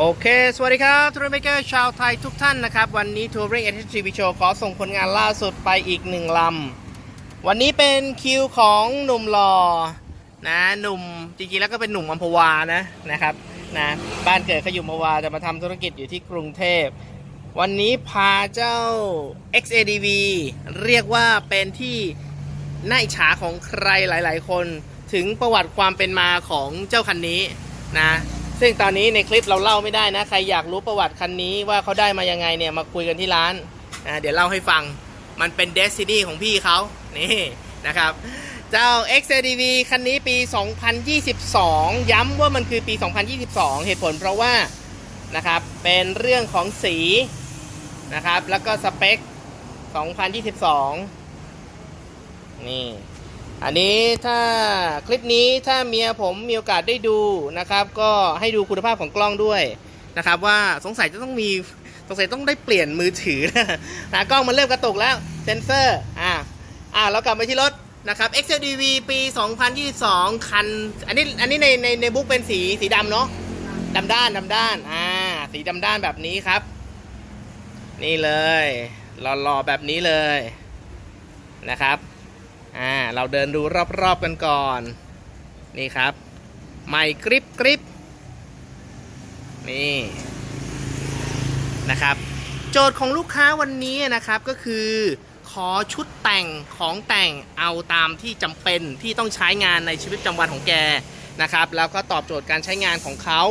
โอเค สวัสดีครับทัวร์เมเกอร์ชาวไทยทุกท่านนะครับ วันนี้ทัวริงเอ t ี v โชขอส่งผลงานล่าสุดไปอีกหนึ่งลำ วันนี้เป็นคิวของหนุ่มหล่อนะหนุ่มจริงๆแล้วก็เป็นหนุ่มอัมพวานะนะครับนะบ้านเกิดเขาอยู่อัมพวาจะมาทำธุรกิจอยู่ที่กรุงเทพ วันนี้พาเจ้า XADV เรียกว่าเป็นที่น่าอิจฉาของใครหลาย ๆ คน ถึงประวัติความเป็นมาของเจ้าคันนี้นะ ซึ่งตอนนี้ในคลิปเราเล่าไม่ได้นะ ใครอยากรู้ประวัติคันนี้ว่าเขาได้มายังไงเนี่ยมาคุยกันที่ร้านนะเดี๋ยวเล่าให้ฟังมันเป็นเดซินี่ของพี่เขานี่นะครับ เจ้า XADV คันนี้ปี 2022 ย้ำว่ามันคือปี 2022 เหตุผลเพราะว่านะครับเป็นเรื่องของสีนะครับ แล้วก็สเปค 2022 นี่ อันนี้ถ้าคลิปนี้ถ้าเมียผมมีโอกาสได้ดูนะครับ ก็ให้ดูคุณภาพของกล้องด้วยนะครับ ว่าสงสัยจะต้องมีสงสัยต้องได้เปลี่ยนมือถือนะนะกล้องมันเริ่มกระตุกแล้วเซนเซอร์อ่าอ่าเรากลับไปที่รถนะครับ XLDV ปี 2022 คัน อันนี้อันนี้ในในในบุ๊กเป็นสีสีดำเนาะดำด้านดำด้านอ่าสีดำด้านแบบนี้ครับ นี่เลยหล่อๆแบบนี้เลยนะครับ อ่าเราเดินดูรอบๆกันก่อน นี่ครับใหม่กริบกริบนี่นะครับ โจทย์ของลูกค้าวันนี้นะครับก็คือขอชุดแต่งของแต่งเอาตามที่จำเป็นที่ต้องใช้งานในชีวิตประจำวันของแกนะครับ แล้วก็ตอบโจทย์การใช้งานของเขา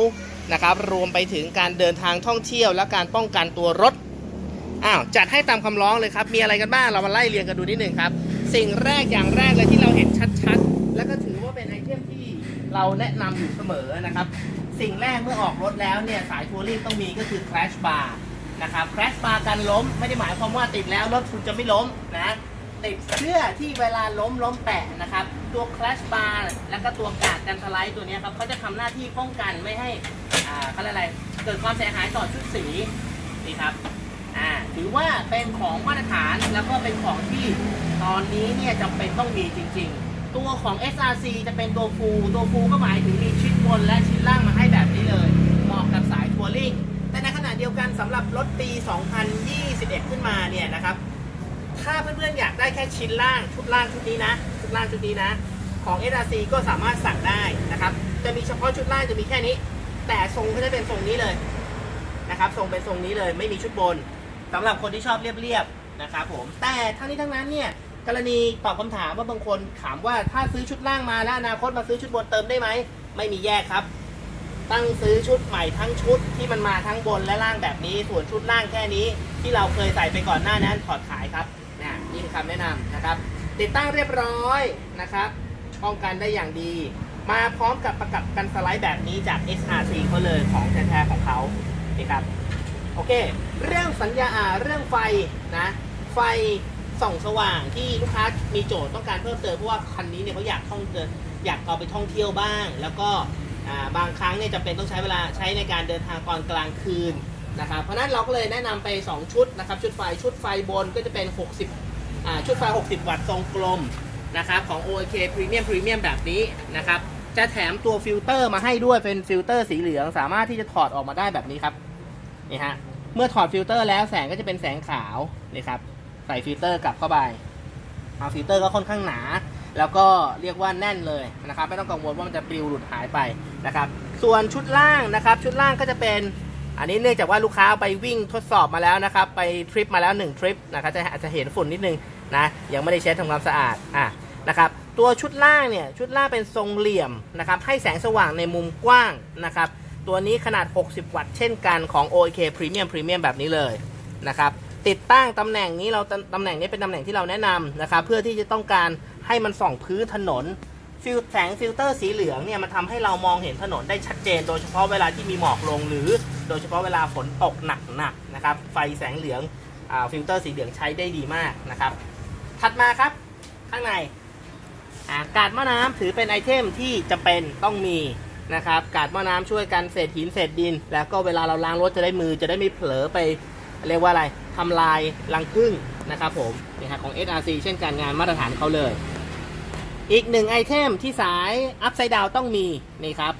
นะครับ รวมไปถึงการเดินทางท่องเที่ยว และการป้องกันตัวรถอ้าวจัดให้ตามคำร้องเลยครับ มีอะไรกันบ้างเรามาไล่เรียงกันดูนิดหนึ่งครับ สิ่งแรกอย่างแรกเลยที่เราเห็นชัดๆ แล้วก็ถือว่าเป็นไอเทมที่เราแนะนำอยู่เสมอนะครับ สิ่งแรกเมื่อออกรถแล้วเนี่ยสายทัวริงต้องมีก็คือ crash bar นะครับ crash bar กันล้มไม่ได้หมายความว่าติดแล้วรถคุณจะไม่ล้มนะติดเพื่อที่เวลาล้มล้มแตะนะครับ ตัว crash bar แล้วก็ตัวกาดกันสไลด์ตัวนี้ครับเขาจะทำหน้าที่ป้องกันไม่ให้อ่าเขาเรียกอะไรเกิดความเสียหายต่อชุดสีนี่ครับ ถือว่าเป็นของมาตรฐานแล้วก็เป็นของที่ตอนนี้เนี่ยจำเป็นต้องมีจริง ๆ ตัวของ SRC จะเป็นตัวฟูตัวฟูก็หมายถึงมีชิ้นบนและชิ้นล่างมาให้แบบนี้เลยเหมาะกับสายทัวริงแต่ในขณะเดียวกันสำหรับรถปี 2021 ขึ้นมาเนี่ยนะครับ ถ้าเพื่อนๆอยากได้แค่ชิ้นล่างชุดล่างชุดนี้นะชุดล่างชุดนี้นะของ SRC ก็สามารถสั่งได้นะครับ จะมีเฉพาะชุดล่างจะมีแค่นี้ แต่ทรงก็จะเป็นทรงนี้เลยนะครับ ทรงเป็นทรงนี้เลยไม่มีชุดบน สำหรับคนที่ชอบเรียบๆนะครับผมแต่ทั้งนี้ทั้งนั้นเนี่ยกรณีตอบคำถามว่าบางคนถามว่าถ้าซื้อชุดล่างมาแล้วอนาคตมาซื้อชุดบนเติมได้ไหมไม่มีแยกครับ ตั้งซื้อชุดใหม่ทั้งชุดที่มันมาทั้งบนและล่างแบบนี้ ส่วนชุดล่างแค่นี้ ที่เราเคยใส่ไปก่อนหน้านั้นถอดขายครับนะนี่คือคำแนะนำนะครับ ติดตั้งเรียบร้อยนะครับป้องกันได้อย่างดี มาพร้อมกับประกับกันสไลด์แบบนี้จาก SRC เขาเลยของแท้ๆของเขานี่ครับ โอเค เรื่องสัญญาอ่าเรื่องไฟนะ ไฟส่องสว่างที่ลูกค้ามีโจทย์ต้องการเพิ่มเติมเพราะว่าคันนี้เนี่ยเขาอยากท่องเดินอยากเอาไปท่องเที่ยวบ้าง แล้วก็บางครั้งเนี่ยจำเป็นต้องใช้เวลาใช้ในการเดินทางตอนกลางคืนนะครับเพราะนั้นเราก็เลยแนะนำไป 2 ชุดนะครับชุดไฟชุดไฟบนก็จะเป็น 60ชุดไฟ 60 วัตต์ทรงกลมนะครับของ OAK Premium Premium แบบนี้นะครับจะแถมตัวฟิลเตอร์มาให้ด้วยเป็นฟิลเตอร์สีเหลือง สามารถที่จะถอดออกมาได้แบบนี้ครับนี่ฮะ มื่อถอดฟิลเตอร์แล้วแสงก็จะเป็นแสงขาวนี่ครับใส่ฟิลเตอร์กลับเข้าไปเอาฟิลเตอร์ก็ค่อนข้างหนา แล้วก็เรียกว่าแน่นเลยนะครับ ไม่ต้องกังวลว่ามันจะปลิวหลุดหายไปนะครับ ส่วนชุดล่างนะครับ ชุดล่างก็จะเป็นอันนี้เนื่องจากว่าลูกค้าไปวิ่งทดสอบมาแล้วนะครับ ไปทริปมาแล้ว1ทริปนะครับจะอาจจะเห็นฝุ่นนิดนึงนะยังไม่ได้เช็ดทำความสะอาดอะนะครับตัวชุดล่างเนี่ยชุดล่างเป็นทรงเหลี่ยมนะครับให้แสงสว่างในมุมกว้างนะครับ ตัวนี้ขนาด 60 วัตต์เช่นกันของ OAK Premium Premium แบบนี้เลยนะครับติดตั้งตำแหน่งนี้เราตำแหน่งนี้เป็นตำแหน่งที่เราแนะนำนะครับเพื่อที่จะต้องการให้มันส่องพื้นถนนฟิลแสงฟิลเตอร์สีเหลืองเนี่ยมันทำให้เรามองเห็นถนนได้ชัดเจน โดยเฉพาะเวลาที่มีหมอกลงหรือ โดยเฉพาะเวลาฝนตกหนักๆนะครับไฟแสงเหลืองอาฟิลเตอร์สีเหลืองใช้ได้ดีมากนะครับถัดมาครับข้างในอากาดหม้อน้ำถือเป็นไอเทมที่จำเป็นต้องมี นะครับกาดหม้อน้ำช่วยกันเศษหินเศษดิน แล้วก็เวลาเราล้างรถจะได้มือจะได้ไม่เผลอไปเรียกว่าอะไรทำลายรังผึ้งนะครับผมนี่ครับของ SRC เช่นการงานมาตรฐานเขาเลย อีกหนึ่งไอเทมที่สายอัพไซด์ดาวต้องมีนี่ครับ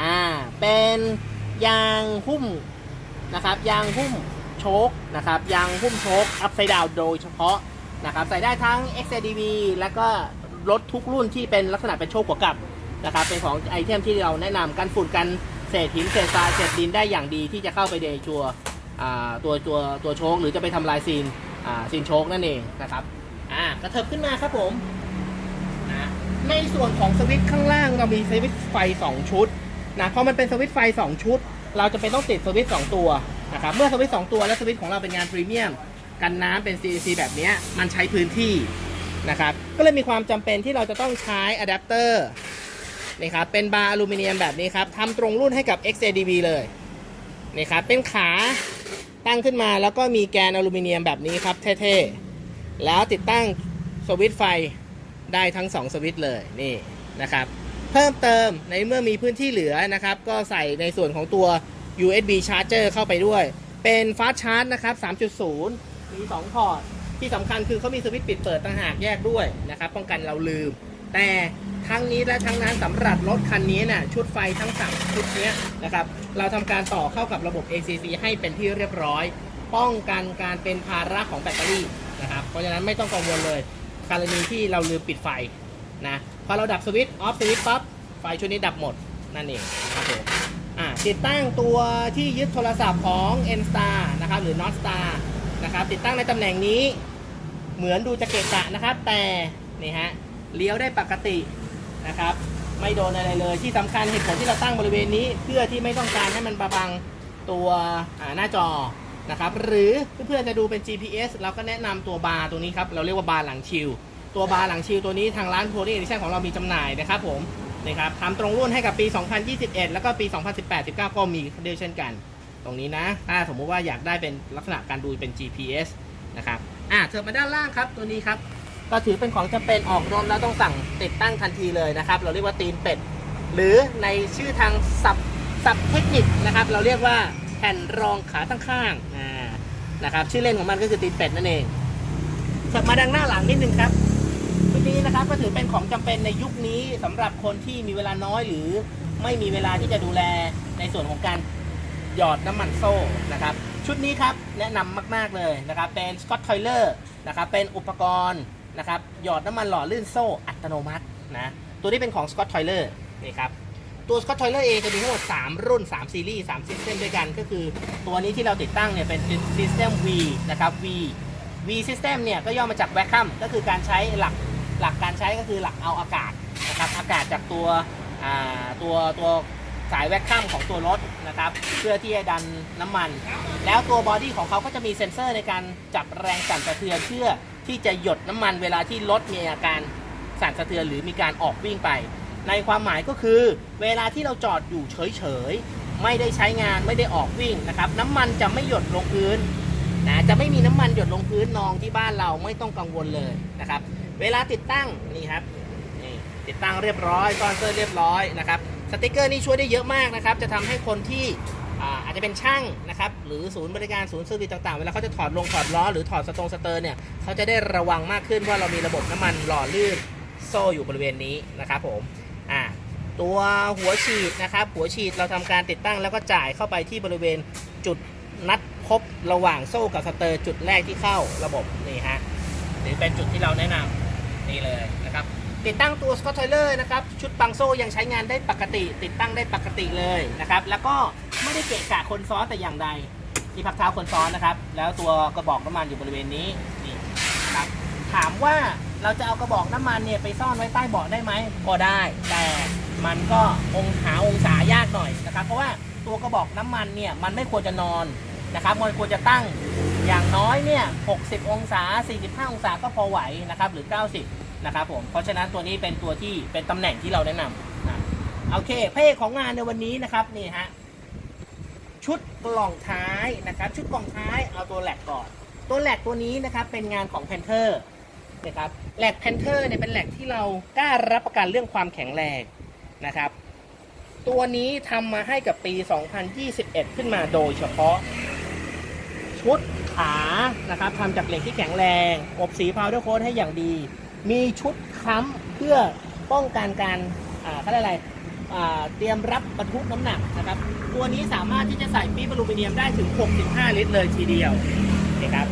อ่าเป็นยางหุ้มนะครับยางหุ้มโชคนะครับยางหุ้มโชคอัพไซด์ดาวโดยเฉพาะนะครับใส่ได้ทั้ง XADV แล้วก็รถทุกรุ่นที่เป็นลักษณะเป็นโชคหัวกลับ นะครับเป็นของไอเทมที่เราแนะนำกันฝุ่นกันเศษหินเศษทรายเศษดินได้อย่างดีที่จะเข้าไปในชัวตัวตัวตัวโชคหรือจะไปทำลายซีนซีนโชคนั่นเองนะครับอ่ากระเถิบขึ้นมาครับผมนะในส่วนของสวิตช์ข้างล่างเรามีสวิตช์ไฟ 2 ชุดนะเพอมันเป็นสวิตช์ไฟ 2 ชุด เราจะเป็นต้องติดสวิตช์2ตัวนะครับเมื่อสวิตช์2ตัวและสวิตช์ของเราเป็นงานพรีเมียมกันน้ำเป็น CNC แบบนี้มันใช้พื้นที่นะครับก็เลยมีความจำเป็นที่เราจะต้องใช้อะแดปเตอร์ นี่ครับเป็นบาร์อลูมิเนียมแบบนี้ครับทำตรงรุ่นให้กับ XADV เลยนี่ครับเป็นขาตั้งขึ้นมาแล้วก็มีแกนอลูมิเนียมแบบนี้ครับเท่ๆแล้วติดตั้งสวิตช์ไฟได้ทั้ง 2 สวิตช์เลยนี่นะครับ เพิ่มเติมในเมื่อมีพื้นที่เหลือนะครับ ก็ใส่ในส่วนของตัว USB charger เข้าไปด้วย เป็น fast charge นะครับ 3.0 มี 2 พอร์ต ที่สำคัญคือเขามีสวิตช์ปิดเปิดต่างหากแยกด้วยนะครับ ป้องกันเราลืม แต่ทั้งนี้และทั้งนั้นสำหรับรถคันนี้น่ะชุดไฟทั้งสามชุดนี้นะครับเราทำการต่อเข้ากับระบบ ACC ให้เป็นที่เรียบร้อย ป้องกันการเป็นภาระของแบตเตอรี่นะครับเพราะฉะนั้นไม่ต้องกังวลเลยกรณีที่เราลืมปิดไฟนะพอเราดับสวิตช์ออฟสวิตช์ปั๊บไฟชุดนี้ดับหมดนั่นเองครับผมอ่าติดตั้งตัวที่ยึดโทรศัพท์ของ N Star นะครับหรือ Not Star นะครับติดตั้งในตำแหน่งนี้เหมือนดูจะเกะกะนะครับแต่นี่ฮะ เลี้ยวได้ปกตินะครับ ไม่โดนอะไรเลย ที่สำคัญเหตุผลที่เราตั้งบริเวณนี้ เพื่อที่ไม่ต้องการให้มันบาบังตัวหน้าจอนะครับ หรือเพื่อนๆจะดูเป็น GPS เราก็แนะนำตัวบาร์ตัวนี้ครับ เราเรียกว่าบาร์หลังชิลตัวบาร์หลังชิลตัวนี้ทางร้านโพลีเอดิชั่นของเรามีจำหน่ายนะครับผมนี่ครับทำตรงรุ่นให้กับปี 2021 แล้วก็ปี 2018-19 ก็มีด้วยเช่นกัน ตรงนี้นะ ถ้าสมมุติว่าอยากได้เป็นลักษณะการดูเป็น GPS นะครับ อะเถิบมาด้านล่างครับตัวนี้ครับ ก็ถือเป็นของจำเป็นออกรถแล้วต้องสั่งติดตั้งทันทีเลยนะครับ เราเรียกว่าตีนเป็ด หรือในชื่อทางศัพท์ศัพท์เทคนิคนะครับ เราเรียกว่าแผ่นรองขาตั้งข้างนะครับ ชื่อเล่นของมันก็คือตีนเป็ดนั่นเองเถิบมาดังหน้าหลังนิดนึงครับชุดนี้นะครับก็ถือเป็นของจำเป็นในยุคนี้สำหรับคนที่มีเวลาน้อยหรือไม่มีเวลาที่จะดูแลในส่วนของการหยอดน้ำมันโซ่นะครับ ชุดนี้ครับแนะนำมาก ๆเลยนะครับ เป็นสกอตทอยเลอร์นะครับเป็นอุปกรณ์ นะครับหยอดน้ำมันหล่อลื่นโซ่อัตโนมัตินะตัวนี้เป็นของสกอตทอยเลอร์นี่ครับตัวสกอตทอยเลอร์เองจะมีทั้งหมด 3 รุ่น 3 ซีรีส์3ซิสเต็มด้วยกัน ก็คือตัวนี้ที่เราติดตั้งเนี่ยเป็นซิสเต็ม V นะครับ V V System เนี่ยก็ย่อมาจาก Vacuum ก็คือการใช้หลักหลักการใช้ก็คือหลักเอาอากาศนะครับอากาศจากตัวตัวตัวสายแวคคัมของตัวรถนะครับเพื่อที่จะดันน้ำมัน แล้วตัวบอดี้ของเขาก็จะมีเซ็นเซอร์ในการจับแรงสั่นสะเทือนเพื่อ ที่จะหยดน้ำมันเวลาที่รถมีอาการสั่นสะเทือนหรือมีการออกวิ่งไป ในความหมายก็คือ เวลาที่เราจอดอยู่เฉยๆไม่ได้ใช้งานไม่ได้ออกวิ่งนะครับ น้ำมันจะไม่หยดลงพื้นนะจะไม่มีน้ำมันหยดลงพื้นนองที่บ้านเราไม่ต้องกังวลเลยนะครับ เวลาติดตั้งนี่ครับนี่ติดตั้งเรียบร้อยซอนเซอร์เรียบร้อยนะครับสติกเกอร์นี่ช่วยได้เยอะมากนะครับ จะทำให้คนที่ อาจจะเป็นช่างนะครับหรือศูนย์บริการศูนย์เซอร์วิสต่างๆ เวลาเขาจะถอดลงถอดล้อหรือถอดสตรงสเตอร์เนี่ยเขาจะได้ระวังมากขึ้นเพราะเรามีระบบน้ำมันหล่อลื่นโซ่อยู่บริเวณนี้นะครับผมอ่าตัวหัวฉีดนะครับหัวฉีดเราทำการติดตั้งแล้วก็จ่ายเข้าไปที่บริเวณจุดนัดพบระหว่างโซ่กับสเตอร์จุดแรกที่เข้าระบบนี่ฮะหรือเป็นจุดที่เราแนะนำนี่เลยนะครับ ติดตั้งตัวสกอตไทเลอร์นะครับชุดบังโซ่ยังใช้งานได้ปกติ ติดตั้งได้ปกติเลยนะครับแล้วก็ไม่ได้เกะกะคนซ้อนแต่อย่างใดที่พักเท้าคนซ้อนนะครับ แล้วตัวกระบอกน้ำมันอยู่บริเวณนี้นี่ครับถามว่าเราจะเอากระบอกน้ำมันเนี่ยไปซ่อนไว้ใต้เบาะได้ไหมก็ได้ แต่มันก็องหาองศายากหน่อยนะครับ เพราะว่าตัวกระบอกน้ำมันเนี่ยมันไม่ควรจะนอนนะครับมันควรจะตั้งอย่างน้อยเนี่ย60 องศา 45 องศาก็พอไหวนะครับหรือ 90 นะครับผม เพราะฉะนั้นตัวนี้เป็นตัวที่เป็นตำแหน่งที่เราแนะนำนะโอเคเพศของงานในวันนี้นะครับนี่ฮะชุดกล่องท้ายนะครับ ชุดกล่องท้ายเอาตัวแหลกก่อน ตัวแหลกตัวนี้นะครับเป็นงานของแพนเทอร์นะครับแหลกแพนเทอร์เนี่ยเป็นแหลกที่เรากล้ารับประกันเรื่องความแข็งแรงนะครับ ตัวนี้ทำมาให้กับปี 2021 ขึ้นมาโดยเฉพาะ ชุดขานะครับทำจากเหล็กที่แข็งแรง อบสีพาวเดอร์โค้ดให้อย่างดี มีชุดค้ำเพื่อป้องกันการอ่าเขาเรียกอะไรอ่าเตรียมรับบรรทุกน้ำหนักนะครับ ตัวนี้สามารถที่จะใส่ปี๊บอลูมิเนียมได้ถึง 65 ลิตรเลยทีเดียวนะครับ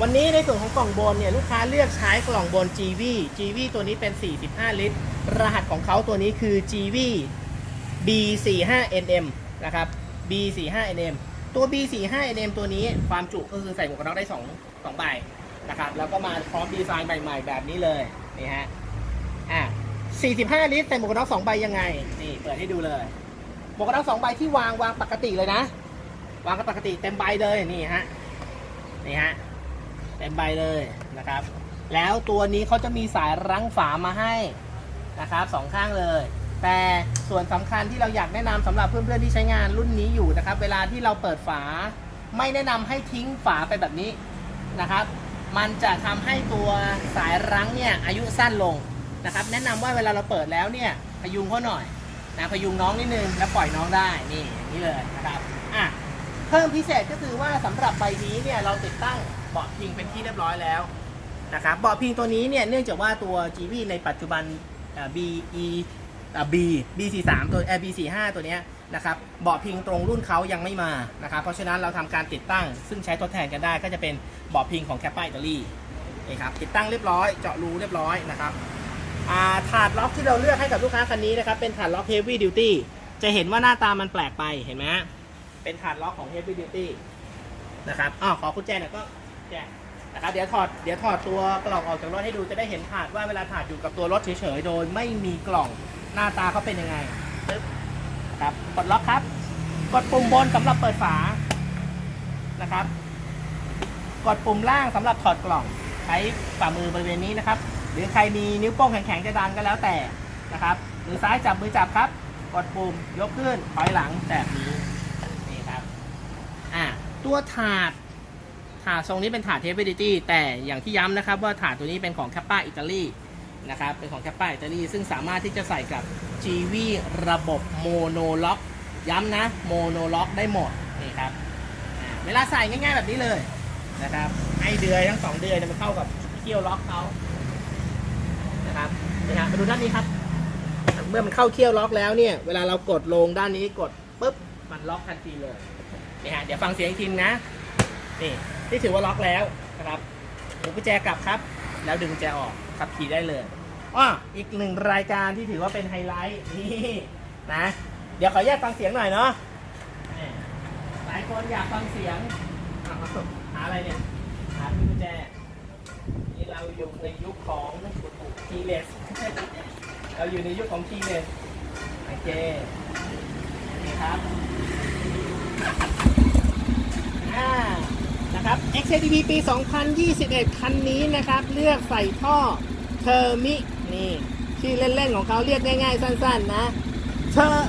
วันนี้ในส่วนของกล่องบนเนี่ยลูกค้าเลือกใช้กล่องบน GV GV ตัวนี้เป็น 45 ลิตร รหัสของเขาตัวนี้คือ GV B45NM นะครับ B45NM ตัว B45NM ตัวนี้ความจุก็คือใส่หมวกกันน็อกได้2 2ใบ นะครับแล้วก็มาพร้อมดีไซน์ใหม่ ๆ แบบนี้เลยนี่ฮะอะ45 ลิตรใส่หมวกกันน็อก2ใบยังไงนี่เปิดให้ดูเลยหมวกกันน็อก2ใบที่วางวางปกติเลยนะ วางกันปกติเต็มใบเลยนี่ฮะนี่ฮะเต็มใบเลยนะครับ แล้วตัวนี้เขาจะมีสายรั้งฝามาให้นะครับสองข้างเลย แต่ส่วนสำคัญที่เราอยากแนะนำสำหรับเพื่อนๆที่ใช้งานรุ่นนี้อยู่นะครับ เวลาที่เราเปิดฝาไม่แนะนำให้ทิ้งฝาไปแบบนี้นะครับ มันจะทำให้ตัวสายรั้งเนี่ยอายุสั้นลงนะครับ แนะนำว่าเวลาเราเปิดแล้วเนี่ยพยุงเขาหน่อยนะพยุงน้องนิดนึงแล้วปล่อยน้องได้นี่อย่างนี้เลยนะครับอะเพิ่มพิเศษก็คือว่าสำหรับใบนี้เนี่ยเราติดตั้งเบาะพิงเป็นที่เรียบร้อยแล้วนะครับเบาะพิงตัวนี้เนี่ยเนื่องจากว่าตัว GV ในปัจจุบันอ่า BE อ่า B B43 ตัว b 45 ตัวเนี้ย นะครับเบาะพิงตรงรุ่นเขายังไม่มานะครับเพราะฉะนั้นเราทำการติดตั้ง ซึ่งใช้ทดแทนกันได้ก็จะเป็นเบาะพิงของแคปป้าอิตาลีนี่ครับติดตั้งเรียบร้อยเจาะรูเรียบร้อยนะครับถาดล็อกที่เราเลือกให้กับลูกค้าคันนี้นะครับเป็นถาดล็อก Heavy Duty จะเห็นว่าหน้าตามันแปลกไปเห็นไหมเป็นถาดล็อกของ Heavy Duty นะครับอ๋อขอกุญแจหน่อยก็แจนะครับเดี๋ยวถอดเดี๋ยวถอดตัวกล่องออกจากรถให้ดูจะได้เห็นถาดว่าเวลาถาดอยู่กับตัวรถเฉยๆโดยไม่มีกล่องหน้าตาเขาเป็นยังไง ครับ กดล็อกครับ กดปุ่มบนสำหรับเปิดฝานะครับ กดปุ่มล่างสำหรับถอดกล่อง ใช้ฝ่ามือบริเวณนี้นะครับ หรือใครมีนิ้วโป้งแข็งๆจะดันก็แล้วแต่นะครับมือซ้ายจับมือจับครับ กดปุ่มยกขึ้นถอยหลังแบบนี้นี่ครับอ่าตัวถาดถาดทรงนี้เป็นถาดเทป i ิตี้แต่อย่างที่ย้ำนะครับว่าถาดตัวนี้เป็นของแคปป้าอิตาลี นะครับเป็นของแคปป้าอิตาลีซึ่งสามารถที่จะใส่กับ GV ระบบโมโนล็อก ย้ำนะโมโนล็อกได้หมดนี่ครับเวลาใส่ง่ายๆแบบนี้เลยนะครับให้เดือยทั้งสองเดือยมันเข้ากับเคี่ยวล็อกเขานะครับนี่ฮะมาดูด้านนี้ครับ เมื่อมันเข้าเคี่ยวล็อกแล้วเนี่ย เวลาเรากดลงด้านนี้กดปุ๊บมันล็อกทันทีเลยนี่ฮะเดี๋ยวฟังเสียงอีกทีนะนี่นี่ถือว่าล็อกแล้วนะครับหมุนกุญแจกลับครับ แล้วดึงกุญแจออก ขับขี่ได้เลยอ้ออีกหนึ่งรายการที่ถือว่าเป็นไฮไลท์นี่นะ เดี๋ยวขออนุญาตฟังเสียงหน่อยเนาะนี่หลายคนอยากฟังเสียงอ้าวหาอะไรเนี่ยหาที่กุญแจนี่เราอยู่ในยุคของคีเลสเราอยู่ในยุคของคีเลสโอเคนี่ครับอ่านะครับ XCTV ปี 2021 คันนี้นะครับ เลือกใส่ท่อ เทอร์มิ นี่ชื่อเล่นๆของเขาเรียกง่ายๆ สั้น ๆ นะเทอร์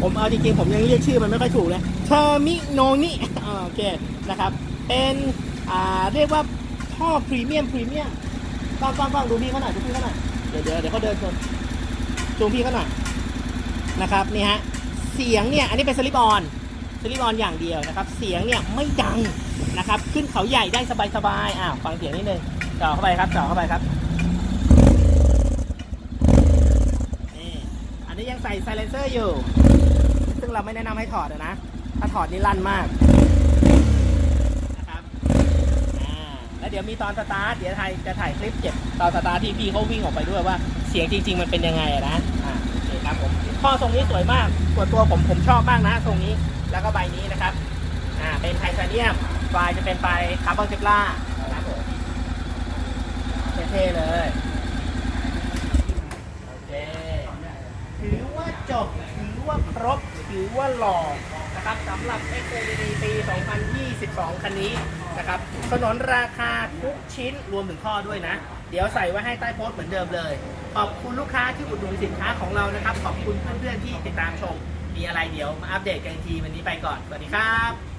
ผมเอาจริงๆผมยังเรียกชื่อมันไม่ค่อยถูกเลยเทอร์มิโนนิอ่โอเคนะครับ เป็นอ่าเรียกว่าท่อพรีเมียมพรีเมียมฟังฟังฟังดูพี่เขาหน่อยดูพี่เขาหน่อยเดี๋ยวเดี๋ยวเดี๋ยวเขาเดินชนจูงพี่เขาหน่อยนะครับนี่ฮะเสียงเนี่ยอันนี้เป็นสลิปออนสลิปออนอย่างเดียวนะครับ เสียงเนี่ยไม่ดังนะครับ ขึ้นเขาใหญ่ได้สบายๆอ้าวฟังเสียงนิดนึงจ่อเข้าไปครับจ่อเข้าไปครับ นี่ อันนี้ ยังใส่ไซเลนเซอร์อยู่ ซึ่งเราไม่แนะนำให้ถอดนะ ถ้าถอดนี่ลั่นมากนะครับแล้วเดี๋ยวมีตอนสตาร์ทเดี๋ยวไทยจะถ่ายคลิปเก็บตอนสตาร์ทที่พี่เขาวิ่งออกไปด้วยว่าเสียงจริง ๆ มันเป็นยังไงอะนะอ่าโอเคครับผมข้อทรงนี้สวยมากส่วนตัวผมผมชอบมากนะทรงนี้แล้วก็ใบนี้นะครับอ่าเป็นไทเทเนียมปลายจะเป็นปลายคาร์บอนเซปล่านะครับผมเท่ๆเลย โอเค ถือว่าจบ ถือว่าครบ ถือว่าหล่อนะครับสำหรับ x c d ปี 2022 คันนี้นะครับสนนราคาทุกชิ้นรวมถึงข้อด้วยนะ เดี๋ยวใส่ไว้ให้ใต้โพสต์เหมือนเดิมเลย ขอบคุณลูกค้าที่อุดหนุนสินค้าของเรานะครับ ขอบคุณเพื่อนๆที่ติดตามชม มีอะไรเดี๋ยวมาอัปเดตกันอีกทีวันนี้ไปก่อน สวัสดีครับ